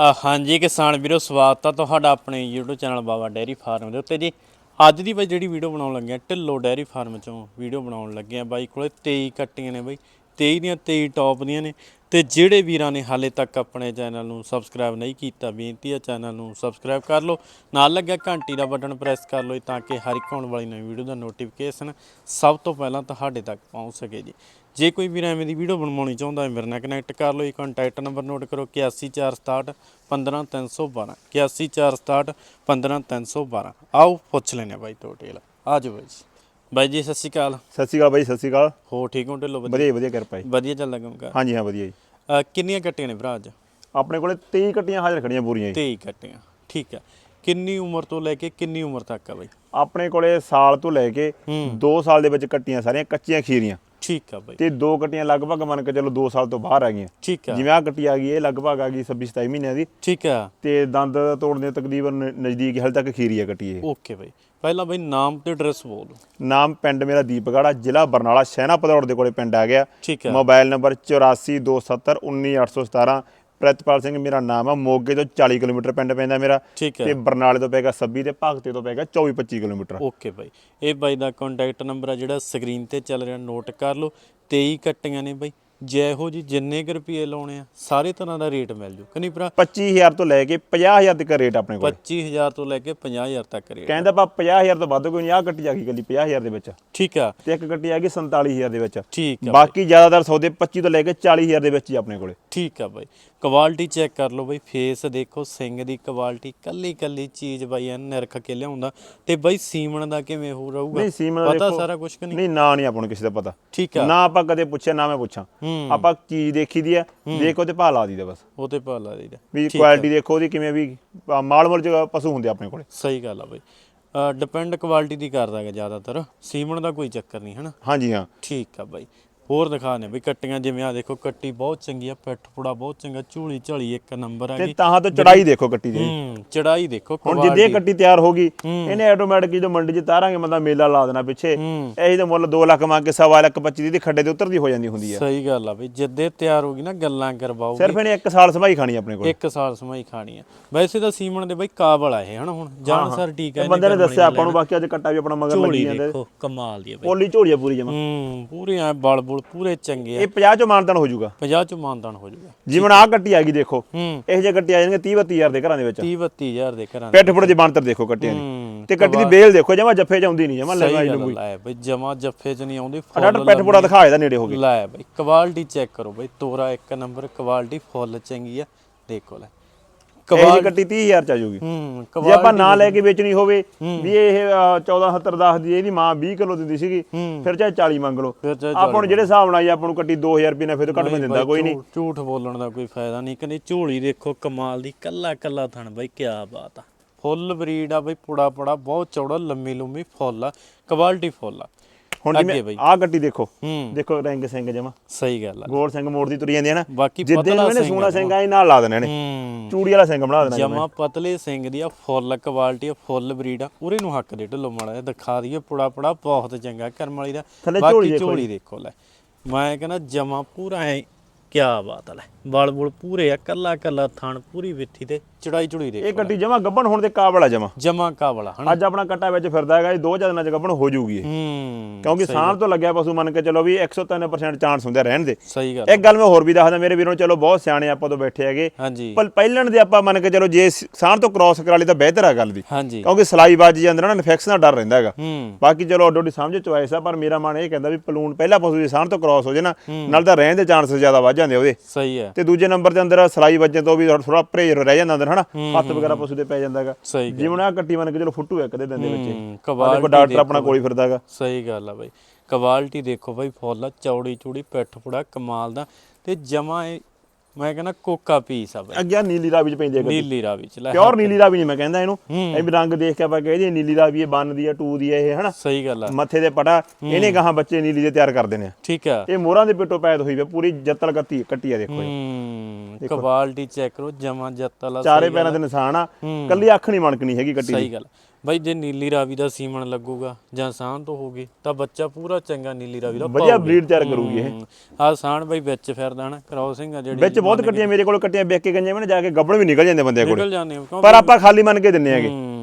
ਹਾਂਜੀ ਕਿਸਾਨ ਵੀਰੋ, ਸਵਾਗਤ ਆ ਤੁਹਾਡਾ ਆਪਣੇ YouTube channel Baba dairy farm ਦੇ ਉੱਤੇ ਜੀ। ਅੱਜ ਦੀ ਬਾਈ ਜਿਹੜੀ ਵੀਡੀਓ ਬਣਾਉਣ ਲੱਗੇ ਆ, ਢਿੱਲੋ ਡੈਰੀ ਫਾਰਮ ਚੋਂ ਵੀਡੀਓ ਬਣਾਉਣ ਲੱਗੇ ਆ ਬਾਈ ਕੋਲੇ 23 ਕੱਟੀਆਂ ਨੇ ਬਾਈ 23 ਦੀਆਂ 23 ਟੌਪ ਦੀਆਂ ਨੇ। ਤੇ ਜਿਹੜੇ ਵੀਰਾਂ ਨੇ ਹਾਲੇ ਤੱਕ ਆਪਣੇ ਚੈਨਲ ਨੂੰ ਸਬਸਕ੍ਰਾਈਬ ਨਹੀਂ ਕੀਤਾ, ਬੇਨਤੀ ਹੈ ਚੈਨਲ ਨੂੰ ਸਬਸਕ੍ਰਾਈਬ ਕਰ ਲਓ। ਨਾਲ ਲੱਗਿਆ ਘੰਟੀ ਦਾ ਬਟਨ ਪ੍ਰੈਸ ਕਰ ਲਓ ਤਾਂ ਕਿ ਹਰ ਇੱਕ ਆਉਣ ਵਾਲੀ ਨਵੀਂ ਵੀਡੀਓ ਦਾ ਨੋਟੀਫਿਕੇਸ਼ਨ ਸਭ ਤੋਂ ਪਹਿਲਾਂ ਤੁਹਾਡੇ ਤੱਕ ਪਹੁੰਚ ਸਕੇ ਜੀ। ਜੇ ਕੋਈ ਵੀਰ ਐਵੇਂ ਦੀ ਵੀਡੀਓ ਬਣਵਾਉਣੀ ਚਾਹੁੰਦਾ ਹੈ ਮੇਰੇ ਨਾਲ ਕਨੈਕਟ ਕਰ ਲਓ। ਇਹ ਕੰਟੈਕਟ ਨੰਬਰ ਨੋਟ ਕਰੋ 8146 15312 8146 15312 ਆਓ ਪੁੱਛ ਲੈਨੇ ਬਾਈ ਤੋਂ ਡਿਟੇਲ ਆਜੋ ਬਾਈ ਜੀ। ਬਾਈ ਜੀ ਸਤਿ ਸ਼੍ਰੀ ਅਕਾਲ। ਸਤਿ ਸ਼੍ਰੀ ਅਕਾਲ ਬਾਈ ਸਤਿ ਸ਼੍ਰੀ ਅਕਾਲ। ਹੋ ਠੀਕ ਹੋ ਢਿੱਲੋ ਵਧੀਆ? ਵਧੀਆ ਕਿਰਪਾ ਜੀ। ਵਧੀਆ ਚੱਲਦਾ ਕੰਮ ਕਰ? ਹਾਂਜੀ ਹਾਂ ਵਧੀਆ ਜੀ। ਅਹ ਕਿੰਨੀਆਂ ਕੱਟੀਆਂ ਨੇ ਭਰਾ ਅੱਜ? ਆਪਣੇ ਕੋਲੇ 23 ਕੱਟੀਆਂ ਹਾਜ਼ਰ ਖੜੀਆਂ ਪੂਰੀਆਂ ਜੀ। 23 ਕੱਟੀਆਂ ਠੀਕ ਹੈ। ਕਿੰਨੀ ਉਮਰ ਤੋਂ ਲੈ ਕੇ ਕਿੰਨੀ ਉਮਰ ਤੱਕ ਆ ਬਾਈ? ਆਪਣੇ ਕੋਲੇ ਸਾਲ ਤੋਂ ਲੈ ਕੇ ਹੂੰ। 2 ਸਾਲ ਦੇ ਵਿੱਚ ਕੱਟੀਆਂ ਸਾਰੀਆਂ ਕੱਚੀਆਂ ਖੀਰੀਆਂ। ਠੀਕ ਆ ਬਾਈ। ਤੇ ਦੋ ਕੱਟੀਆਂ ਲਗਭਗ ਮੰਨ ਕੇ ਚਲੋ 2 ਸਾਲ ਤੋਂ ਬਾਹਰ ਆ ਗਈਆਂ। ਠੀਕ ਆ। ਜਿਵੇਂ ਆ ਕੱਟੀ ਆ ਗਈ ਇਹ ਲਗਭਗ ਆ ਗਈ 26 27 ਮਹੀਨਿਆਂ ਦੀ। ਠੀਕ ਆ। ਤੇ ਦੰਦ ਤੋੜਨ ਦੇ ਤਕਰੀਬਨ ਨਜ਼ਦੀਕ ਹਾਲੇ ਤੱਕ ਖੀਰੀ ਆ ਕੱਟੀ ਇਹ। ਓਕੇ ਬਾਈ। ਪਹਿਲਾਂ ਬਾਈ ਨਾਮ ਤੇ ਐਡਰੈਸ ਬੋਲੋ ਨਾਮ ਪਿੰਡ ਮੇਰਾ ਦੀਪਗੜਾ ਜ਼ਿਲ੍ਹਾ ਬਰਨਾਲਾ ਸ਼ਹਿਨਾ ਪਧੌੜ ਦੇ ਕੋਲੇ ਪਿੰਡ ਆ ਗਿਆ। ਠੀਕ ਆ। ਮੋਬਾਈਲ ਨੰਬਰ 8427191817 ਪ੍ਰਿਤਪਾਲ ਸਿੰਘ ਮੇਰਾ ਨਾਮ ਆ ਮੋਗੇ ਤੋਂ 40 ਕਿਲੋਮੀਟਰ ਪਿੰਡ ਪੈਂਦਾ ਮੇਰਾ ਠੀਕ ਤੇ ਬਰਨਾਲੇ ਤੋਂ ਪੈਗਾ 26 ਤੇ ਭਗਤੇ ਤੋਂ ਪੈਗਾ 24 25 ਕਿਲੋਮੀਟਰ। ਓਕੇ ਬਾਈ। ਇਹ ਬਾਈ ਦਾ ਕੰਟੈਕਟ ਨੰਬਰ ਆ ਜਿਹੜਾ ਸਕਰੀਨ ਤੇ ਚੱਲ ਰਿਹਾ ਨੋਟ ਕਰ ਲਓ। 23 ਕੱਟੀਆਂ ਨੇ ਬਾਈ। ਜੈ ਹੋ ਜੀ ਜਿੰਨੇ ਕੁ ਰੁਪਏ ਲਾਉਣੇ ਆ ਸਾਰੇ ਤਰ੍ਹਾਂ ਦਾ ਰੇਟ ਮਿਲ ਜੂ। ਕਿ ਨਹੀਂ ਭਰਾ? 25000 ਤੋਂ ਲੈ ਕੇ 50000 ਤੱਕ ਰੇਟ ਆਪਣੇ ਕੋਲ। 25000 ਤੋਂ ਲੈ ਕੇ 50000 ਤੱਕ ਰੇਟ ਕਹਿੰਦਾ ਪਾ 50000 ਤੋਂ ਵੱਧ ਕੋਈ ਨਹੀਂ ਆ ਗੱਟੀ ਆ ਗਈ ਗੱਲੀ 50000 ਦੇ ਵਿੱਚ। ਠੀਕ ਆ। ਤੇ ਇੱਕ ਗੱਟੀ ਆ ਗਈ 47000 ਦੇ ਵਿੱਚ। ਠੀਕ ਆ ਬਾਕੀ ਜ਼ਿਆਦਾਤਰ ਸੌਦੇ 25 ਤੋਂ ਲੈ ਕੇ 40000 ਦੇ ਵਿੱਚ ਹੀ ਆਪਣੇ ਕੋਲੇ। ਠੀਕ ਆ ਬਾਈ। ਕੁਆਲਿਟੀ ਚੈੱਕ ਕਰ ਲਓ ਬਾਈ। ਫੇਸ ਦੇਖੋ ਸਿੰਘ ਦੀ ਕੁਆਲਿਟੀ ਕੱਲੀ ਕੱਲੀ ਚੀਜ਼ ਬਾਈ ਐਨ ਨਿਰਖ ਕੇ ਲਿਆਉਂਦਾ। ਤੇ ਬਾਈ ਸੀਮਣ ਦਾ ਕਿਵੇਂ ਹੋ ਰਹੂਗਾ? ਨਹੀਂ ਸੀਮਨ ਦਾ ਪਤਾ ਦੇਖੋ- ਸਾਰਾ ਕੁਝ ਕਿ ਨਹੀਂ? ਨਹੀਂ ਨਾ ਨਹੀਂ ਆਪਾਂ ਨੂੰ ਕਿਸੇ ਦਾ ਪਤਾ। ਠੀਕ ਆ। ਨਾ ਆਪਾਂ ਕਦੇ ਪੁੱਛਿਆ ਨਾ ਮੈਂ ਪੁੱਛਾਂ। ਹੂੰ। ਆਪਾਂ ਚੀਜ਼ ਦੇਖੀ ਦੀ ਆ ਦੇਖੋ ਤੇ ਭਾਅ ਲਾ ਦੀਦਾ ਬਸ। ਉਹ ਤੇ ਪਾ ਲਾ ਦੀਦਾ ਵੀ ਕੁਆਲਿਟੀ ਦੇਖੋ ਉਹਦੀ ਕਿਵੇਂ ਵੀ ਆ, ਮਾਲ ਮੁੱਲ ਚ ਪਸ਼ੂ ਹੁੰਦੇ ਆਪਣੇ ਕੋਲੇ। ਸਹੀ ਗੱਲ ਆ ਬਾਈ। ਡਿਪੈਂਡ ਕੁਆਲਿਟੀ ਦੀ ਕਰਦਾ ਹੈ ਜ਼ਿਆਦਾਤਰ। ਸੀਮਣ ਦਾ ਕੋਈ ਚੱਕਰ ਨਹੀਂ ਹਨਾ? ਹਾਂਜੀ ਹਾਂ। ਠੀਕ ਆ ਬਾਈ। ਹੋਰ ਦਿਖਾ ਨੇ ਬਈ ਕੱਟੀਆਂ ਜਿਵੇਂ ਆ ਦੇਖੋ ਕੱਟੀ ਬਹੁਤ ਚੰਗੀ ਆ ਪਿੱਠ ਪੁੜਾ ਬਹੁਤ ਚੰਗਾ ਝੂਲੀ ਝਾਲੀ ਇੱਕ ਨੰਬਰ ਆ ਤੇ ਤਾਂ ਤੋਂ ਚੜਾਈ ਦੇਖੋ ਗੱਟੀ ਦੀ। ਹੂੰ ਚੜਾਈ ਦੇਖੋ ਹੁਣ ਜਿੱਦੇ। ਗੱਟੀ ਤਿਆਰ ਹੋ ਗਈ। ਇਹਨੇ ਆਟੋਮੈਟਿਕ ਜਦੋਂ ਮੰਡੀ 'ਚ ਤਾਰਾਂਗੇ ਬੰਦਾ ਮੇਲਾ ਲਾ ਦੇਣਾ ਪਿੱਛੇ। ਇਹੀ ਤਾਂ ਮੁੱਲ 2 ਲੱਖ ਮੰਗ ਕੇ ਸਵਾ ਲੱਖ 25 ਦੀ ਖੱਡੇ ਤੇ ਉਤਰਦੀ ਹੋ ਜਾਂਦੀ ਹੁੰਦੀ ਆ। ਸਹੀ ਗੱਲ ਆ ਬਈ ਜਿੱਦੇ ਤਿਆਰ ਹੋ ਗਈ ਨਾ ਗੱਲਾਂ ਕਰਵਾਓਗੇ ਸਿਰਫ ਇਹਨੇ 1 ਸਾਲ ਸਮਾਈ ਖਾਣੀ ਆਪਣੇ ਕੋਲ। ਇੱਕ ਸਾਲ ਸਮਾਈ ਖਾਣੀ ਆ। ਵੈਸੇ ਤਾਂ ਸੀਮਣ ਦੇ ਬਈ ਕਾਬਲ ਆ ਇਹ ਹਨਾ ਹੁਣ? ਜਾਨ ਸਰ ਠੀਕ ਆ ਬੰਦੇ ਨੇ ਦੱਸਿਆ ਆਪਾਂ ਨੂੰ ਬਾਕੀ ਅੱਜ ਕੱਟਾ ਵੀ ਆਪਣਾ ਮਗਰ ਲੱਗੀ ਜਾਂਦੇ ਦੇਖੋ ਕਮਾਲ ਦੀ ਆ ਬਈ। ਪੋਲੀ ਝੋਲੀ ਆ ਪੂਰੀ ਜਮਾ। ਹੂੰ ਪੂਰੇ ਆ ਬਲ ਬੁਲ ਪੂਰੇ ਚੰਗੇ ਆ। ਇਹ 50 ਚੋਂ ਮਾਨਤਨ ਹੋ ਜਾਊਗਾ। 50 ਚ ਮਾਨਦਾਨ ਹੋ ਜਾਊਗਾ। ਜਿਵੇਂ ਆਹ ਗੱਟੀ ਆ ਗਈ ਦੇਖੋ। ਇਹ ਜੇ ਗੱਟੀ ਆ ਜਾਣਗੇ 30 32000 ਦੇ ਘਰਾਂ ਦੇ ਵਿੱਚ। 30 32000 ਦੇ ਘਰਾਂ ਪਿੱਠ ਪੁੱਠ ਜਮਾਨਤਰ ਦੇਖੋ ਗੱਟੀਆਂ ਦੀ। ਤੇ ਗੱਟੀ ਦੀ ਬੇਲ ਦੇਖੋ ਜਮਾ ਜੱਫੇ ਚ ਆਉਂਦੀ ਨਹੀਂ ਜਮਾ ਲਗਾਈ ਲੰਗੂਈ ਆ ਬਈ ਜਮਾ ਜੱਫੇ ਚ ਨਹੀਂ ਆਉਂਦੀ full ਡਾਕਟਰ ਪਿੱਠ ਪੁੱਠਾ ਦਿਖਾ ਇਹਦਾ ਨੇੜੇ ਹੋ ਗਈ ਲੈ ਬਈ ਕੁਆਲਿਟੀ ਚੈੱਕ ਕਰੋ ਬਈ ਤੋਰਾ ਇੱਕ ਨੰਬਰ ਕੁਆਲਿਟੀ ਫੁੱਲ ਚੰਗੀ ਆ। ਦੇਖੋ ਲੈ। ਕੁਆਲਿਟੀ ਗੱਟੀ 30000 ਚ ਆ ਜਾਊਗੀ। ਹੂੰ ਜੇ ਆਪਾਂ ਨਾ ਲੈ ਕੇ ਵੇਚਣੀ ਹੋਵੇ ਵੀ ਇਹ 14 70 10 ਦੀ ਇਹਦੀ ਮਾਂ 20 ਕਿਲੋ ਦਿੰਦੀ ਸੀਗੀ ਫਿਰ ਚਾਹੇ 40 ਮੰਗ ਲਓ। ਆਪਾਂ ਨੂੰ ਜਿਹੜੇ ਹਿਸਾਬ ਨਾਲ ਆਪਾਂ ਨੂੰ ਕੱਟੀ 2000 ਰੁਪਏ ਨਾਲ ਫਿਰ ਤੋਂ ਘੱਟ ਮੈਂ ਦਿੰਦਾ ਕੋਈ ਨਹੀਂ। ਝੂਠ- ਝੂਠ ਬੋਲਣ ਦਾ ਕੋਈ ਫਾਇਦਾ ਨਹੀਂ ਕਹਿੰਦੇ ਝੋਲੀ ਦੇਖੋ ਕਮਾਲ ਦੀ ਕੱਲਾ ਕੱਲਾ ਥਣ ਬਈ ਕੀ ਬਾਤ ਆ। ਫੁੱਲ ਬਰੀਡ ਆ ਬਈ ਪੁੜਾ ਪੁੜਾ ਬਹੁਤ ਚੌੜਾ ਲੰਮੀ ਲੰਮੀ ਫੁੱਲ ਆ ਕੁਆਲਿਟੀ ਫੁੱਲ ਆ। ਹੁਣ ਜਿਵੇਂ। ਆਹ ਗੱਟੀ ਦੇਖੋ। ਹੂੰ। ਦੇਖੋ ਰੰਗ ਸਿੰਘ ਜਮਾ। ਸਹੀ ਗੱਲ ਆ। ਗੋਲ ਸਿੰਘ ਮੋੜਦੀ ਤੁਰੀ ਜਾਂਦੀ ਹੈ ਨਾ। ਬਾਕੀ ਪਤਲਾ ਸਿੰਘ ਸੋਨਾ ਸਿੰਘ ਆਏ ਨਾਲ ਲਾ ਦੇਣਾ ਇਹਨੇ ਹੂੰ। ਚੂੜੀ ਵਾਲਾ ਸਿੰਘ ਬਣਾ ਦੇਣਾ ਜਮਾ ਪਤਲੇ ਸਿੰਘ ਦੀ ਆ ਫੁੱਲ ਕੁਆਲਿਟੀ ਆ ਫੁੱਲ ਬਰੀਡ ਆ। ਉਰੇ ਨੂੰ ਹੱਕ ਦੇ ਢਿੱਲੋ ਮਾੜਾ ਦਿਖਾ ਦਈਏ। ਪੁੜਾ ਪੁੜਾ ਬਹੁਤ ਚੰਗਾ ਕਰਮ ਵਾਲੀ ਦਾ। ਬਾਕੀ ਝੋਲੀ ਦੇਖੋ ਲੈ। ਮੈਂ ਕਹਿੰਦਾ ਜਮਾ ਪੂਰਾ ਐ ਕੀ ਬਾਤ ਆ ਲੈ। ਬਲ ਬੁਲ ਪੂਰੇ ਆ ਕੱਲਾ ਕੱਲਾ ਥਣ ਪੂਰੀ ਵਿੱਥੀ ਤੇ ਚੜਾਈ ਚੜੂਈ ਇਹ ਦੇਖੋ ਗੱਟੀ ਜਮਾ ਗੱਬਣ ਹੋਣ ਦੇ ਕਾਬਲ ਆ ਜਮਾ। ਜਮਾ ਕਾਬਲਾ ਹਨਾ? ਅੱਜ ਆਪਣਾ ਕੱਟਾ ਵਿੱਚ ਫਿਰਦਾ ਹੈਗਾ ਇਹ ਦੋ ਚਾਰ ਦਿਨਾਂ ਚ ਗੱਬਣ ਹੋ ਜਾਊਗੀ ਇਹ। ਹੂੰ ਕਿਉਂਕਿ ਸਾਹ ਤੋਂ ਲੱਗਿਆ ਪਸ਼ੂ ਮੰਨ ਕੇ ਚਲੋ ਵੀ 103% ਚਾਂਸ ਹੁੰਦੇ ਆ ਰਹਿਣ ਦੇ। ਸਹੀ ਗੱਲ। ਇੱਕ ਗੱਲ ਮੈਂ ਹੋਰ ਵੀ ਦੱਸਦਾ ਮੇਰੇ ਵੀਰੋਂ ਚਲੋ ਬਹੁਤ ਸਿਆਣੇ ਆਪਾਂ ਤੋਂ ਬੈਠੇ ਹੈਗੇ। ਹਾਂਜੀ। ਪਰ ਪਹਿਲਣ ਦੇ ਆਪਾਂ ਮੰਨ ਕੇ ਚਲੋ ਜੇ ਸਾਹ ਤੋਂ ਕ੍ਰਾਸ ਕਰਾ ਲਈ ਤਾਂ ਬਿਹਤਰ ਆ ਗੱਲ ਦੀ। ਹਾਂਜੀ। ਕਿਉਂਕਿ ਸਲਾਈ ਵੱਜ ਜਾਂਦੇ ਨਾ ਇਨਫੈਕਸ਼ਨ ਦਾ ਡਰ ਰਹਿੰਦਾ ਹੈਗਾ। ਬਾਕੀ ਚਲੋ ਅੱਡੋ ਅੱਡੀ ਸਮਝ ਚੁਆਇਸ ਆ ਪਰ ਮੇਰਾ ਮਨ ਇਹ ਕਹਿੰਦਾ ਵੀ ਪਲੂਣ ਪਹਿਲਾ ਪਸ਼ੂ ਜੇ ਸਾਹ ਤੋਂ ਕ੍ਰਾਸ ਹੋ ਜੇ ਨਾ ਨਾਲ ਤਾਂ ਰਹਿਣ ਦੇ ਚਾਂਸ ਜ਼ਿਆਦਾ ਵੱਧ ਜਾਂਦੇ ਉਹਦੇ। ਸਹੀ ਹੈ। ਤੇ ਦੂਜੇ ਨੰਬਰ ਤੇ ਅੰਦਰ ਸਲਾਈ ਵੱਜਣ ਤੋਂ ਵੀ ਥੋੜਾ ਪਰਹੇਜ਼ ਰਹਿ ਜਾਂਦਾ ਅੰਦਰ ਹਨਾ? ਹੱਥ ਵਗੈਰਾ ਪਸ਼ੂ ਦੇ ਪੈ ਜਾਂਦਾ ਹੈਗਾ ਸਹੀ ਗੱਲ। ਜਿਵੇਂ ਆ ਕੱਟੀ ਮੰਨ ਕੇ ਚਲੋ ਫੁੱਟੂ ਇੱਕ ਦੇ ਦੰਦੇ ਵਿੱਚ। ਹੂੰ ਕੁਆਲਿਟੀ ਡਾਕਟਰ ਆਪਣਾ ਕੋਲ ਹੀ ਫਿਰਦਾ ਹੈਗਾ ਸਹੀ ਗੱਲ ਆ ਬਾਈ। ਕੁਆਲਿਟੀ ਦੇਖੋ ਬਾਈ ਫੁੱਲ ਆ, ਚੌੜੀ ਚੂੜੀ ਪਿੱਠ ਪੁੜਾ ਕਮਾਲ ਦਾ। ਤੇ ਜਮਾ ਇਹ ਮੈਂ ਕਹਿੰਦਾ ਕੋਕਾ ਆ ਬਾਈ। ਅੱਗੇ ਨੀਲੀ ਰਾਵੀ ਚ ਪੈਂਦੀ ਹੈ ਨੀਲੀ ਰਾਵੀ ਚ ਲੈ ਪਿਓਰ ਨੀਲੀ ਰਾਵੀ ਨਹੀਂ ਮੈਂ ਕਹਿੰਦਾ ਇਹਨੂੰ। ਹੂੰ। ਇਹ ਵੀ ਰੰਗ ਦੇਖ ਕੇ ਆਪਾਂ ਕਹਦੇ ਨੀਲੀ ਰਾਵੀ ਇਹ ਬੰਨ ਦੀ ਹੈ ਟੂ ਦੀ ਹੈ ਇਹ ਹਨਾ? ਸਹੀ ਗੱਲ ਆ। ਮੱਥੇ ਦੇ ਪਟਾ ਇਹਨੇ ਗਾਹਾਂ ਬੱਚੇ ਨੀਲੀ ਦੇ ਤਿਆਰ ਕਰ ਦੇਣੇ ਆ। ਠੀਕ ਆ। ਇਹ ਮੋਹਰਾਂ ਦੇ ਪਿੱਟੋਂ ਪੈਦ ਹੋਈ ਵੇ ਪੂਰੀ ਜੱਤਲ ਕੱਤੀ ਕੱਟੀ ਆ ਦੇਖੋ ਇਹ। ਹੂੰ ਕੁਆਲਿਟੀ ਚੈੱਕ ਕਰੋ ਜਮਾ ਜੱਤਲਾ ਚਾਰੇ ਪੈਰਾਂ ਦੇ ਨਿਸ਼ਾਨ ਆ। ਹੂੰ। ਕੱਲੀ ਅੱਖ ਨਹੀਂ ਮਣਕਣੀ ਹੈਗੀ ਕੱਟੀ ਸਹੀ ਗੱਲ ਬਾਈ ਜੇ ਨੀਲੀ ਰਾਵੀ ਦਾ ਸੀਮਨ ਲੱਗੂਗਾ ਜਾਂ ਸਾਂਹ ਤੋਂ ਹੋਗੀ ਤਾਂ ਬੱਚਾ ਪੂਰਾ ਚੰਗਾ ਨੀਲੀ ਰਾਵੀ ਦਾ ਵਧੀਆ ਬਰੀਡ ਤਿਆਰ ਕਰੂਗੀ ਇਹ। ਆ ਸਾਂਣ ਬਾਈ ਵਿੱਚ ਫਿਰਦਾ ਨਾ ਕ੍ਰਾਸਿੰਗ ਆ ਜਿਹੜੀ ਵਿੱਚ ਬਹੁਤ ਕੱਟੀਆਂ ਮੇਰੇ ਕੋਲ ਕੱਟੀਆਂ ਵੇਖ ਕੇ ਗਈਆਂ ਮੈਂ ਜਾ ਕੇ ਗੱਬੜ ਵੀ ਨਿਕਲ ਜਾਂਦੇ ਬੰਦੇ ਕੋਲ। ਨਿਕਲ ਜਾਂਦੇ ਹੋ ਕਿਉਂ ਪਰ ਆਪਾਂ ਖਾਲੀ ਮੰਨ ਕੇ ਦਿੰਨੇ ਹੂੰ,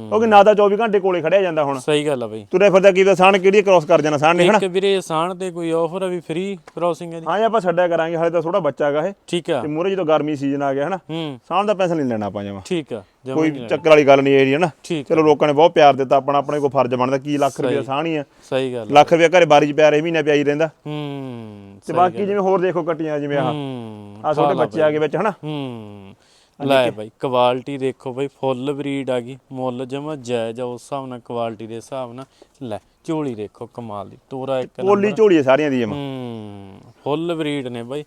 ਕਿਉਂਕਿ ਨਾ ਤਾਂ 24 ਘੰਟੇ ਕੋਲੇ ਖੜਿਆ ਜਾਂਦਾ ਹੁਣ। ਸਹੀ ਗੱਲ ਆ ਬਾਈ। ਤੁਰੇ ਫਿਰਦਾ ਕੀ ਸਾਨ ਕਿਹੜੀ ਕ੍ਰਾਸ ਕਰ ਜਾਣਾ ਸਾਨ ਨੇ ਹਨਾ ਇੱਕ ਵੀਰੇ ਸਾਂਣ ਤੇ ਕੋਈ ਆਫਰ ਆ ਵੀ ਫ੍ਰੀ ਕ੍ਰਾਸਿੰਗ ਹੈ ਜੀ। ਹਾਂ ਜੀ ਆਪਾਂ ਛੱਡਿਆ ਕਰਾਂਗੇ ਹਾਲੇ ਤਾਂ ਥੋੜਾ ਬੱਚਾ ਹੈਗਾ ਇਹ। ਠੀਕ ਆ। ਤੇ ਮੂਰੇ ਜਦੋਂ ਗਰਮੀ ਸੀਜ਼ਨ ਆ ਗਿਆ ਹਨਾ ਹੂੰ। ਸਾਨ ਦਾ ਪੈਸਾ ਨਹੀਂ ਲੈਣਾ ਆਪਾਂ ਜਮਾ। ਠੀਕ ਆ ਕੋਈ ਨਹੀਂ। ਚੱਕਰ ਵਾਲੀ ਗੱਲ ਨਹੀਂ ਇਹ ਜੀ ਹਨਾ। ਚਲੋ ਲੋਕਾਂ ਨੇ ਬਹੁਤ ਪਿਆਰ ਦਿੱਤਾ ਆਪਣਾ ਆਪਣੇ ਕੋਲ ਫਰਜ਼ ਬਣਦਾ ਕੀ ਲੱਖ ਰੁਪਏ ਸਾਣੀ ਆ। ਸਹੀ ਗੱਲ। ਲੱਖ ਰੁਪਏ ਘਰੇ ਬਾਰੀ ਚ ਪਿਆ ਰਹੇ ਮਹੀਨਾ ਪਿਆਈ ਰਹਿੰਦਾ। ਹੂੰ ਤੇ ਬਾਕੀ ਜਿਵੇਂ ਹੋਰ ਦੇਖੋ ਕੱਟੀਆਂ ਜਿਵੇਂ ਆਹ। ਹੂੰ ਆ ਛੋਟੇ ਬੱਚੇ ਆ ਗਏ ਵਿੱਚ ਹਨਾ। ਹੂੰ। ਲੈ ਬਾਈ ਕੁਆਲਿਟੀ ਦੇਖੋ ਬਾਈ ਫੁੱਲ ਬਰੀਡ ਆ ਗਈ ਮੁੱਲ ਜਮਾ ਜਾਇਜ਼ ਆ ਉਸ ਹਿਸਾਬ ਨਾਲ ਕੁਆਲਿਟੀ ਦੇ ਹਿਸਾਬ ਨਾਲ। ਲੈ ਝੋਲੀ ਦੇਖੋ ਕਮਾਲ ਦੀ ਤੋਰਾ ਇੱਕ ਪੋਲੀ ਝੋਲੀ ਸਾਰੀਆਂ ਦੀ ਜਮਾ। ਹੂੰ ਫੁੱਲ ਬਰੀਡ ਨੇ ਬਾਈ।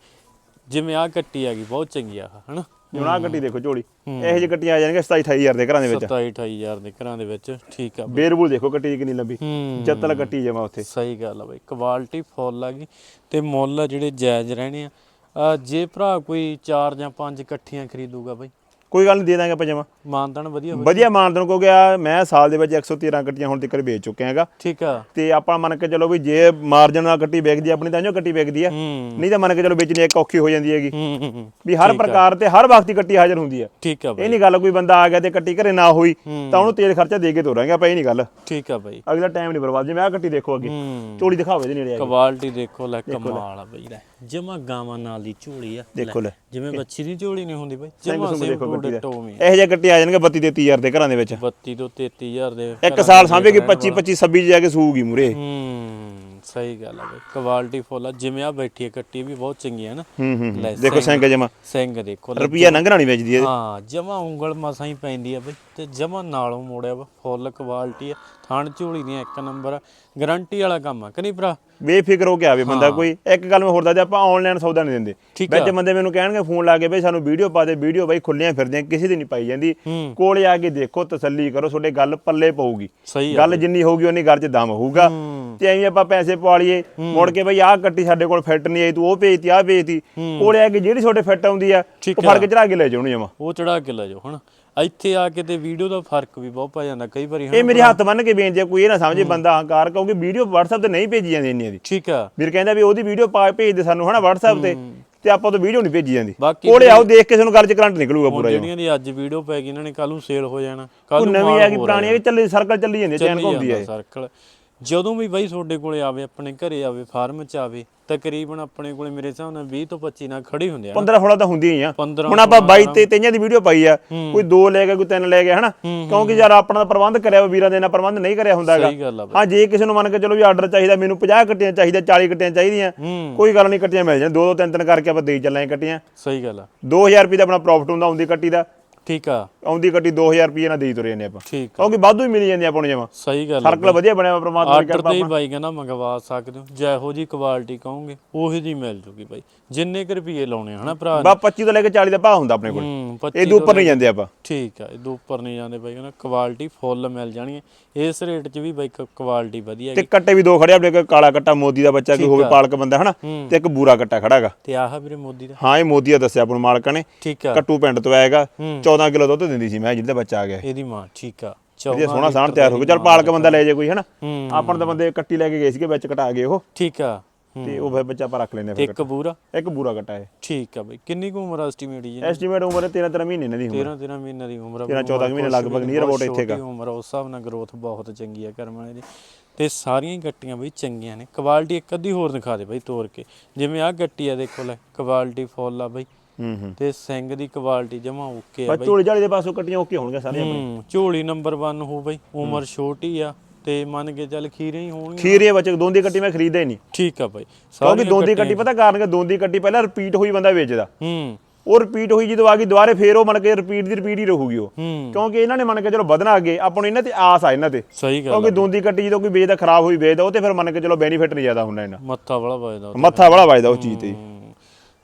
ਜਿਵੇਂ ਆ ਕੱਟੀ ਆ ਗਈ ਬਹੁਤ ਚੰਗੀ ਆ ਹਨਾ? ਹੁਣ ਕੱਟੀ ਦੇਖੋ ਝੋਲੀ। ਇਹੋ ਜਿਹੀ ਕੱਟੀਆਂ ਆ ਜਾਣਗੀਆਂ 27 28000 ਦੇ ਘਰਾਂ ਦੇ ਵਿੱਚ। 27 28000 ਦੇ ਘਰਾਂ ਦੇ ਵਿੱਚ ਠੀਕ ਆ। ਬੇਰਬੂਲ ਦੇਖੋ ਕੱਟੀ ਕਿੰਨੀ ਲੰਬੀ। ਜੱਤਲ ਕੱਟੀ ਜਮਾ ਉੱਥੇ। ਸਹੀ ਗੱਲ ਆ ਬਾਈ ਕੁਆਲਿਟੀ ਫੁੱਲ ਆ ਗਈ ਤੇ ਮੁੱਲ ਜਿਹੜੇ ਜਾਇਜ਼ ਰਹਿਣੇ ਆ ਜੇ ਭਰਾ ਕੋਈ 4 ਜਾਂ 5 ਇਕੱਠੀਆਂ ਖਰੀਦੂਗਾ ਬਾਈ? ਕੋਈ ਗੱਲ ਨਹੀਂ ਦੇ ਦਾਂਗੇ ਆਪਾਂ ਜਮਾ ਮਾਨਦਾਨ ਵਧੀਆ ਹੋਵੇ ਵਧੀਆ ਮਾਨਦਨ ਕੋ ਗਿਆ ਮੈਂ ਸਾਲ ਦੇ ਵਿੱਚ 113 ਕੱਟੀਆਂ ਹੁਣ ਤੱਕ ਵੇਚ ਚੁੱਕਿਆ ਹੈਗਾ। ਠੀਕ ਆ। ਤੇ ਆਪਾਂ ਮੰਨ ਕੇ ਚਲੋ ਵੀ ਜੇ ਮਾਰਜਨ ਨਾਲ ਕੱਟੀ ਵੇਚਦੀ ਆਪਣੀ ਤਾਂ ਜੋ ਕੱਟੀ ਵੇਚਦੀ ਆ। ਨਹੀਂ ਤਾਂ ਮੰਨ ਕੇ ਚਲੋ ਵੇਚਣੀ ਇੱਕ ਔਖੀ ਹੋ ਜਾਂਦੀ ਹੈਗੀ। ਵੀ ਹਰ ਪ੍ਰਕਾਰ ਤੇ ਹਰ ਵਕਤ ਹੀ ਕੱਟੀ ਹਾਜ਼ਰ ਹੁੰਦੀ ਆ। ਠੀਕ ਆ ਇਹ ਨਹੀਂ ਗੱਲ ਕੋਈ ਬੰਦਾ ਆ ਗਿਆ ਤੇ ਕੱਟੀ ਘਰੇ ਨਾ ਹੋਈ। ਤਾਂ ਉਹਨੂੰ ਤੇਲ ਖਰਚਾ ਦੇ ਕੇ ਤੋਰਾਂਗੇ ਆਪਾਂ ਇਹ ਨਹੀਂ ਗੱਲ। ਠੀਕ ਆ ਬਾਈ। ਅਗਲਾ ਟਾਈਮ ਨਹੀਂ ਬਰਬਾਦ ਜਿਵੇਂ ਆ ਕੱਟੀ ਦੇਖੋ ਅੱਗੇ ਝੋਲੀ ਦਿਖਾਵੇ ਦੇ ਨੇੜੇ ਆ। ਕੁਆਲਿਟੀ ਦੇਖੋ ਲੈ ਕਮਾਲ ਆ ਬਾਈ ਲੈ। ਜਮਾ ਗਾਵਾਂ ਨਾਲ ਦੀ ਝੋਲੀ ਆ। ਦੇਖੋ ਲੈ ਜਿਵੇਂ ਬੱਚੀ ਦੀ ਝੋਲੀ ਨਹੀਂ ਹੁੰਦੀ ਬਾਈ ਜਮਾ ਸੇਮ ਦੇਖੋ ਕੱਟੀ ਦਾ। ਟੋਮੀ ਇਹੋ ਜਿਹੇ ਕੱਟੀ ਆ ਜਾਣਗੇ 32 33000 ਦੇ ਘਰਾਂ ਦੇ ਵਿੱਚ। 32 ਤੋਂ 33000 ਦੇ ਇੱਕ ਸਾਲ ਸਾਂਭੇਗੀ 25 25 26 ਜਾ ਕੇ ਸੂਗੀ ਮੂਰੇ। ਹੂੰ ਸਹੀ ਗੱਲ ਆ ਬਾਈ। ਕੁਆਲਿਟੀ ਫੁੱਲ ਆ। ਜਿਵੇਂ ਆ ਬੈਠੀ ਹੈ ਕੱਟੀ ਵੀ ਬਹੁਤ ਚੰਗੀ ਹੈ ਨਾ ਹੂੰ। ਦੇਖੋ ਸਿੰਘ ਜਮਾ। ਸਿੰਘ ਦੇਖੋ ਲੈ, ਰੁਪਈਆ ਲੰਘਣਾ ਨਹੀਂ ਵੇਚਦੀ ਇਹ ਹਾਂ ਜਮਾ ਉਂਗਲ ਮਸਾਂ ਹੀ ਪੈਂਦੀ ਆ ਬਈ। ਤੇ ਜਮਾ ਨਾਲੋਂ ਮੋੜਿਆ ਵਾ। ਫੁੱਲ ਕੁਆਲਿਟੀ ਆ। ਥਣ ਝੋਲੀ ਦੀਆਂ ਇੱਕ ਨੰਬਰ ਗਾਰੰਟੀ ਵਾਲਾ ਕੰਮ ਆ। ਕਿ ਨਹੀਂ ਭਰਾ? ਬੇਫਿਕਰ ਹੋ ਕੇ ਆਵੇ ਬੰਦਾ ਕੋਈ। ਇੱਕ ਗੱਲ ਮੈਂ ਹੋਰ ਦੱਸਦਾ ਆਪਾਂ ਆਨਲਾਈਨ ਸੌਦਾ ਨਹੀਂ ਦਿੰਦੇ। ਵਿੱਚ ਬੰਦੇ ਮੈਨੂੰ ਕਹਿਣਗੇ ਫੋਨ ਲਾ ਕੇ ਬਈ ਸਾਨੂੰ ਵੀਡੀਓ ਪਾ ਦੇ ਵੀਡੀਓ ਬਈ ਖੁੱਲੀਆਂ ਫਿਰਦੀਆਂ ਕਿਸੇ ਦੀ ਨਹੀਂ ਪਾਈ ਜਾਂਦੀ। ਕੋਲੇ ਆ ਕੇ ਦੇਖੋ ਤਸੱਲੀ ਕਰੋ ਤੁਹਾਡੇ ਗੱਲ ਪੱਲੇ ਪਊਗੀ। ਗੱਲ ਜਿੰਨੀ ਹੋਊਗੀ ਉਨੀ ਗੱਲ 'ਚ ਦਮ ਹੋਊਗਾ। ਤੇ ਐਵੇਂ ਆਪਾਂ ਪੈਸੇ ਪਵਾ ਲਈਏ। ਮੁੜ ਕੇ ਬਈ ਆਹ ਕੱਟੀ ਸਾਡੇ ਕੋਲ ਫਿੱਟ ਨਹੀਂ ਆਈ ਤੂੰ ਉਹ ਭੇਜਤੀ ਆਹ ਭੇਜਤੀ। ਕੋਲੇ ਆ ਕੇ ਜਿਹੜੀ ਤੁਹਾਡੇ ਫਿੱਟ ਆਉਂਦੀ ਆ ਉਹ ਫੜ ਕੇ ਚੜਾ ਕੇ ਲੈ ਜਾਉਣੀ ਜਮਾ ਉਹ ਚੜਾ ਕੇ ਲੈ ਜਾਓ ਹਨਾ? ਇੱਥੇ ਆ ਕੇ ਤੇ ਵੀਡੀਓ ਦਾ ਫ਼ਰਕ ਵੀ ਬਹੁਤ ਪੈ ਜਾਂਦਾ ਕਈ ਵਾਰੀ ਇਹ ਮੇਰੇ ਹੱਥ ਬੰਨ ਕੇ ਬੇਨਤੀ ਆ ਕੋਈ ਇਹ ਨਾ ਸਮਝੇ ਬੰਦਾ ਹੰਕਾਰ ਕਹੂਗੀ ਵੀਡੀਓ WhatsApp ਤੇ ਨਹੀਂ ਭੇਜੀ ਜਾਂਦੀ ਇੰਨੀ ਦੀ ਠੀਕ ਆ। ਵੀਰ ਕਹਿੰਦਾ ਵੀ ਉਹਦੀ ਵੀਡੀਓ ਪਾ ਭੇਜ ਦੇ ਸਾਨੂੰ ਹਨਾ WhatsApp ਤੇ ਤੇ ਆਪਾਂ ਤੋਂ ਵੀਡੀਓ ਨਹੀਂ ਭੇਜੀ ਜਾਂਦੀ। ਕੋਲੇ ਆਓ ਦੇਖ ਕੇ ਸਾਨੂੰ ਗੱਲ 'ਚ ਕਰੰਟ ਨਿਕਲੂਗਾ ਪੂਰਾ ਜਿਹੜੀਆਂ ਦੀ ਅੱਜ ਵੀਡੀਓ ਪੈ ਗਈ ਇਹਨਾਂ ਨੇ ਕੱਲ ਨੂੰ ਸੇਲ ਹੋ ਜਾਣਾ ਕੱਲ ਨੂੰ ਨਵੀਂ ਆ ਗਈ ਪੁਰਾਣੀ ਆ ਗਈ ਚੱਲੀ ਸਰਕਲ ਚੱਲੀ ਜਾਂਦੀ ਚੈਨ ਘੁੰਮਦੀ ਆ। ਸਰਕਲ ਜਦੋਂ ਵੀ ਬਾਈ ਤੁਹਾਡੇ ਕੋਲੇ ਆਵੇ ਆਪਣੇ ਘਰੇ ਆਵੇ ਫਾਰਮ 'ਚ ਆਵੇ ਤਕਰੀਬਨ ਆਪਣੇ ਕੋਲੇ ਮੇਰੇ ਹਿਸਾਬ ਨਾਲ 20 ਤੋਂ 25 ਨਾਲ ਖੜੇ ਹੁੰਦੇ ਆ 15 16 ਤਾਂ ਹੁੰਦੀਆਂ ਹੀ ਆ। 15 ਹੁਣ ਆਪਾਂ 22 ਤੇ ਤੇਈਆਂ ਦੀ ਵੀਡੀਓ ਪਾਈ ਆ। ਕੋਈ ਦੋ ਲੈ ਗਿਆ ਕੋਈ ਤਿੰਨ ਲੈ ਗਿਆ ਹਨਾ? ਕਿਉਂਕਿ ਯਾਰ ਆਪਣਾ ਤਾਂ ਪ੍ਰਬੰਧ ਕਰਿਆ ਵਾ ਵੀਰਾਂ ਦੇ ਨਾਲ ਪ੍ਰਬੰਧ ਨਹੀਂ ਕਰਿਆ ਹੁੰਦਾ ਹੈਗਾ ਸਹੀ ਗੱਲ ਆ ਬਾਈ। ਹਾਂ ਜੇ ਕਿਸੇ ਨੂੰ ਮੰਨ ਕੇ ਚਲੋ ਵੀ ਆਰਡਰ ਚਾਹੀਦਾ ਮੈਨੂੰ 50 ਕੱਟੀਆਂ ਚਾਹੀਦਾ 40 ਕੱਟੀਆਂ ਚਾਹੀਦੀਆਂ ਕੋਈ ਗੱਲ ਨਹੀਂ ਕੱਟੀਆਂ ਮਿਲ ਜਾਣ ਦੋ ਦੋ ਤਿੰਨ ਤਿੰਨ ਕਰਕੇ ਆਪਾਂ ਦੇਈ ਚੱਲਾਂਗੇ ਕੱਟੀਆਂ। ਸਹੀ ਗੱਲ ਆ। 2000 ਰੁਪਏ ਦਾ ਆਪਣਾ ਪ੍ਰੋਫਿਟ ਹੁੰਦਾ ਆਉਂਦੀ ਕੱਟੀ ਦਾ। ਠੀਕ ਆ। ਆਉਂਦੀ ਕੱਟੀ 2000 ਰੁਪਏ ਨਾਲ ਦੇਈ ਤੁਰੇ ਜਾਂਦੇ ਆਪਾਂ। ਠੀਕ ਕਿਉਂਕਿ ਵਾਧੂ ਹੀ ਮਿਲ ਜਾਂਦੀ ਆਪਾਂ ਨੂੰ ਜਮਾ। ਸਹੀ ਗੱਲ ਆ ਸਰਕਲ ਵਧੀਆ ਬਣਿਆ ਪ੍ਰਮਾਤਮਾ ਦੀ ਆਰਡਰ ਕਿਰਪਾ ਤੇ ਹੀ ਬਾਈ ਕਹਿੰਦਾ ਮੰਗਵਾ ਸਕਦੇ ਹੋ। ਜਿਹੋ ਜੀ ਕੁਆਲਿਟੀ ਕਹੋਗੇ ਉਹੀ ਜੀ ਮਿਲ ਜੂਗੀ ਬਾਈ। ਜਿੰਨੇ ਕੁ ਰੁਪਏ ਲਾਉਣੇ ਹਨਾ ਭਰਾ ਬਾ 25 ਤੋਂ ਲੈ ਕੇ 40 ਦਾ ਭਾਅ ਹੁੰਦਾ ਆਪਣੇ ਕੋਲ। ਹੂੰ ਇਹ 25 ਤੋਂ ਉੱਪਰ ਨਹੀਂ ਜਾਂਦੇ ਆਪਾਂ। ਠੀਕ ਆ ਇਹਦੋਂ ਉੱਪਰ ਨਹੀਂ ਜਾਂਦੇ ਬਾਈ ਕਹਿੰਦਾ ਕੁਆਲਿਟੀ ਫੁੱਲ ਮਿਲ ਜਾਣੀ ਹੈ ਇਸ ਰੇਟ 'ਚ ਵੀ ਬਾਈ ਕੁਆਲਿਟੀ ਵਧੀਆ ਤੇ ਕੱਟੇ ਵੀ ਦੋ ਖੜੇ ਆਪਣੇ ਕੋਲ ਕਾਲਾ ਕੱਟਾ ਮੋਦੀ ਦਾ ਬੱਚਾ ਕੋਈ ਹੋਵੇ ਪਾਲਕ ਬੰਦਾ ਹਨਾ ਹੂੰ। ਤੇ ਇੱਕ ਬੂਰਾ ਕੱਟਾ ਖੜਾਗਾ ਤੇ ਆਹ ਵੀਰੇ ਮੋਦੀ ਦਾ। ਹਾਂ ਇਹ ਮੋਦੀ ਦਾ ਦੱਸਿਆ ਆਪਾਂ ਨੂੰ ਮਾਲਕਾਂ ਨੇ। ਠੀਕ ਆ। ਕੱਟੂ ਪਿੰਡ ਤੋਂ ਆਏਗਾ ਹੂੰ। 14 ਕਿਲੋ ਦੁੱਧ ਦਿੰਦੀ ਸੀ ਮੈਂ ਜਿਹਦਾ ਬੱਚਾ ਆ ਗਿਆ ਇਹਦੀ ਮਾਂ ਠੀਕ ਆ। ਵਧੀਆ 14 ਸੋਹਣਾ ਸਾਣ ਤਿਆਰ ਹੋ ਗਿਆ। ਚਲ ਪਾਲਕ ਬੰਦਾ ਲੈ ਜੇ ਕੋਈ ਹਨਾ? ਆਪਾਂ ਤਾਂ ਬੰਦੇ ਕੱਟੀ ਲੈ ਕੇ ਗਏ ਸੀਗੇ ਵਿੱਚ ਕਟਾ ਗਏ ਉਹ। ਠੀਕ ਆ। ਤੇ ਉਹ ਫਿਰ ਬੱਚਾ ਆਪਾਂ ਰੱਖ ਲੈਨੇ ਫਿਰ ਇੱਕ ਬੂਰਾ? ਇੱਕ ਬੂਰਾ ਕੱਟਾ ਹੈ ਠੀਕ ਆ ਬਾਈ। ਕਿੰਨੀ ਕੁ ਉਮਰ ਐਸਟੀਮੇਟ ਜੀ ਐਸਟੀਮੇਟ ਉਮਰ 13 13 ਮਹੀਨੇ ਦੀ ਉਮਰ 13 13 ਮਹੀਨੇ ਦੀ ਉਮਰ ਆ 13 14 ਮਹੀਨੇ ਲਗਭਗ ਨੀਅਰ ਅਬਾਊਟ ਇੱਥੇ ਛੋਟੀ ਉਮਰ ਉਸ ਹਿਸਾਬ ਨਾਲ ਗਰੋਥ ਬਹੁਤ ਚੰਗੀ ਆ ਕਰਮ ਵਾਲੇ ਦੀ। ਤੇ ਸਾਰੀਆਂ ਹੀ ਗੱਟੀਆਂ ਬਈ ਚੰਗੀਆਂ ਨੇ। ਕੁਆਲਿਟੀ ਇੱਕ ਅੱਧੀ ਹੋਰ ਦਿਖਾ ਦੇ ਬਈ ਤੋੜ ਕੇ। ਜਿਵੇਂ ਆ ਗੱਟੀ ਆ ਦੇਖੋ ਲੈ ਕੁਆਲਿਟੀ ਫੁੱਲ ਆ ਬਈ। ਹੂੰ ਹੂੰ ਤੇ ਸਿੰਘ ਦੀ ਕੁਆਲਿਟੀ ਜਮਾ ਓਕੇ ਆ ਬਈ। ਝੋਲੀ ਝਾਲੀ ਦੇ ਪਾਸੋਂ ਕੱਟੀਆਂ ਓਕੇ ਹੋਣਗੀਆਂ ਸਾਰੀਆਂ ਹੂੰ ਝੋਲੀ ਨੰਬਰ 1 ਹੋ ਬਈ ਉਮਰ ਛੋਟੀ ਆ ਤੇ ਮੰਨ ਕੇ ਚੱਲ ਖੀਰੇ ਹੀ ਹੋਣਗੇ। ਖੀਰੇ ਵਿੱਚ ਦੋਂਦੀ ਕੱਟੀ ਮੈਂ ਖਰੀਦਦਾ ਹੀ ਨਹੀਂ। ਠੀਕ ਆ ਬਾਈ ਕਿਉਂਕਿ ਦੋਂਦੀ ਕੱਟੀ ਪਤਾ ਕਾਰਨ ਕਿ ਦੋਂਦੀ ਕੱਟੀ ਪਹਿਲਾਂ ਰਿਪੀਟ ਹੋਈ ਬੰਦਾ ਵੇਚਦਾ। ਹੂੰ। ਉਹ ਰਿਪੀਟ ਹੋਈ ਜਦੋਂ ਆ ਗਈ ਦੁਬਾਰੇ ਫੇਰ ਉਹ ਮੰਨ ਕੇ ਰਿਪੀਟ ਦੀ ਰਿਪੀਟ ਹੀ ਰਹੂਗੀ ਉਹ। ਕਿਉਂਕਿ ਇਹਨਾਂ ਨੇ ਮੰਨ ਕੇ ਚਲੋ ਵਧਣਾ ਅੱਗੇ ਆਪਾਂ ਨੂੰ ਇਹਨਾਂ ਤੇ ਆਸ ਆ ਇਹਨਾਂ ਤੇ। ਸਹੀ ਗੱਲ ਕਿਉਂਕਿ ਦੋਂਦੀ ਕੱਟੀ ਜਦੋਂ ਕੋਈ ਵੇਚਦਾ ਖਰਾਬ ਹੋਈ ਵੇਚਦਾ ਉਹ ਤੇ ਫਿਰ ਮੰਨ ਕੇ ਚਲੋ ਬੈਨੀਫਿਟ ਨਹੀਂ ਜ਼ਿਆਦਾ ਹੁੰਦਾ ਇਹਨਾਂ ਮੱਥਾ ਬੜਾ ਵੱਜਦਾ ਮੱਥਾ ਬੜਾ ਵੱਜਦਾ ਉਸ ਚੀਜ਼ ਤੇ।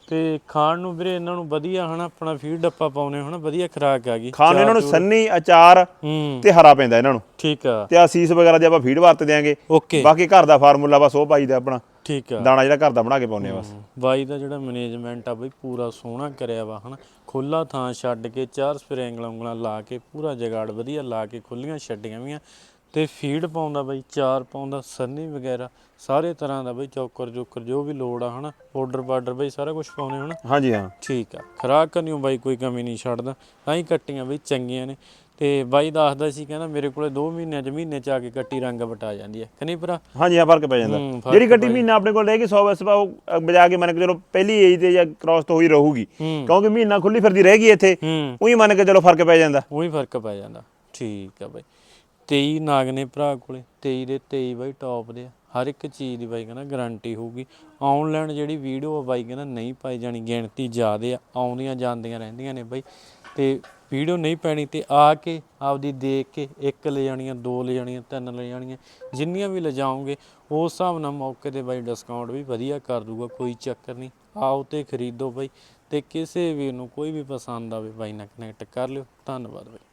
ਤੇ ਖਾਣ ਨੂੰ ਵੀਰੇ ਇਹਨਾਂ ਨੂੰ ਵਧੀਆ ਹਨਾ ਆਪਣਾ ਫੀਡ ਡੱਪਾ ਪਾਉਨੇ ਹਨਾ ਵਧੀਆ ਖੁਰਾਕ ਆ ਗਈ। ਖਾਣ ਇਹਨਾਂ ਨੂੰ ਸੰਨੀ ਅਚਾਰ ਹੂੰ। ਤੇ ਹਰਾ ਪੈਂਦਾ ਇਹਨਾਂ ਨੂੰ। ਠੀਕ ਆ। ਤੇ ਆ ਸੀਸ ਵਗੈਰਾ ਦੇ ਆਪਾਂ ਫੀਡ ਵਰਤ ਦਿਆਂਗੇ ਓਕੇ। ਬਾਕੀ ਘਰ ਦਾ ਫਾਰਮੂਲਾ ਬਸ ਉਹ ਪਾਈਦਾ ਆਪਣਾ। ਠੀਕ ਆ। ਦਾਣਾ ਜਿਹੜਾ ਘਰ ਦਾ ਬਣਾ ਕੇ ਪਾਉਂਦੇ ਆ ਬਸ। ਬਾਈ ਦਾ ਜਿਹੜਾ ਮੈਨੇਜਮੈਂਟ ਆ ਬਈ ਪੂਰਾ ਸੋਹਣਾ ਕਰਿਆ ਵਾ ਹਨਾ। ਖੁੱਲਾ ਥਾਂ ਛੱਡ ਕੇ ਚਾਰ ਸਪਰੈਂਗਲਾਂ ਉਂਗਲਾਂ ਲਾ ਕੇ ਪੂਰਾ ਜਗਾੜ ਵਧੀਆ ਲਾ ਕੇ ਖੁੱਲੀਆਂ ਛੱਡੀਆਂ ਵੀਆਂ। ਤੇ ਫੀਡ ਪਾਉਂਦਾ ਬਈ ਚਾਰ ਪਾਉਂਦਾ ਸੰਨੀ ਵਗੈਰਾ ਸਾਰੇ ਤਰ੍ਹਾਂ ਦਾ ਬਈ ਚੌਕਰ ਜੋਕਰ ਜੋ ਵੀ ਲੋੜ ਆ ਹਨਾ ਪਾਊਡਰ ਪਾਊਡਰ ਬਈ ਸਾਰਾ ਕੁਝ ਪਾਉਨੇ ਹਨਾ? ਹਾਂਜੀ ਹਾਂ। ਠੀਕ ਆ ਖਰਾਕ ਕਰਨਿਓ ਬਾਈ ਕੋਈ ਕਮੀ ਨਹੀਂ ਛੱਡਦਾ ਤਾਂ ਹੀ ਕੱਟੀਆਂ ਬਈ ਚੰਗੀਆਂ ਨੇ। ਤੇ ਬਾਈ ਦੱਸਦਾ ਸੀ ਕਹਿੰਦਾ ਮੇਰੇ ਕੋਲੇ 2 ਮਹੀਨਿਆਂ ਚ ਮਹੀਨੇ ਚ ਆ ਕੇ ਕੱਟੀ ਰੰਗ ਵਟਾ ਜਾਂਦੀ ਹੈ ਕਨੀ ਭਰਾ? ਹਾਂਜੀ ਹਾਂ ਫ਼ਰਕ ਪੈ ਜਾਂਦਾ। ਹੂੰ, ਫ਼ਰਕ ਜਿਹੜੀ ਗੱਡੀ ਮਹੀਨਾ ਆਪਣੇ ਕੋਲ ਰਹੇਗੀ 100 ਵਸਪਾ ਉਹ ਅ, ਬਜਾ ਕੇ ਮੰਨ ਕੇ ਚਲੋ ਪਹਿਲੀ ਏਜ ਤੇ ਜਾਂ ਕ੍ਰਾਸ ਤੋਂ ਹੋਈ ਰਹੂਗੀ। ਕਿਉਂਕਿ ਮਹੀਨਾ ਖੁੱਲੀ ਫਿਰਦੀ ਰਹੇਗੀ ਇੱਥੇ ਹੂੰ। ਉਹੀ ਮੰਨ ਕੇ ਚਲੋ ਫ਼ਰਕ ਪੈ ਜਾਂਦਾ। ਉਹੀ ਫ਼ਰਕ ਪੈ ਜਾਂਦਾ। ਠੀਕ ਆ ਬਾਈ। 23 ਨਾਗ ਨੇ ਭਰਾ ਕੋਲੇ 23 ਦੇ 23 ਬਾਈ ਟੌਪ ਦੇ ਆ। ਹਰ ਇੱਕ ਚੀਜ਼ ਦੀ ਬਾਈ ਕਹਿੰਦਾ ਗਾਰੰਟੀ ਹੋਊਗੀ। ਆਨਲਾਈਨ ਜਿਹੜੀ ਵੀਡੀਓ ਆ ਬਾਈ ਕਹਿੰਦਾ ਨਹੀਂ ਪਾਈ ਜਾਣੀ, ਗਿਣਤੀ ਜ਼ਿਆਦੇ ਆ, ਆਉਂਦੀਆਂ ਜਾਂਦੀਆਂ ਰਹਿੰਦੀਆਂ ਨੇ ਬਾਈ। ਤੇ ਵੀਡੀਓ ਨਹੀਂ ਪੈਣੀ ਤੇ ਆ ਕੇ ਆਪਦੀ ਦੇਖ ਕੇ ਇੱਕ ਲੈ ਜਾਣੀਆਂ, ਦੋ ਲੈ ਜਾਣੀਆਂ, ਤਿੰਨ ਲੈ ਜਾਣੀਆਂ, ਜਿੰਨੀਆਂ ਵੀ ਲਿਜਾਓਗੇ, ਉਸ ਹਿਸਾਬ ਨਾਲ ਮੌਕੇ ਤੇ ਬਾਈ ਡਿਸਕਾਊਂਟ ਵੀ ਵਧੀਆ ਕਰ ਦੂਗਾ, ਕੋਈ ਚੱਕਰ ਨਹੀਂ। ਆਓ ਤੇ ਖਰੀਦੋ ਬਾਈ ਤੇ ਕਿਸੇ ਵੀ ਨੂੰ ਕੋਈ ਵੀ ਪਸੰਦ ਆਵੇ ਬਾਈ ਨਾਲ ਕਨੈਕਟ ਕਰ ਲਿਓ। ਧੰਨਵਾਦ ਬਾਈ।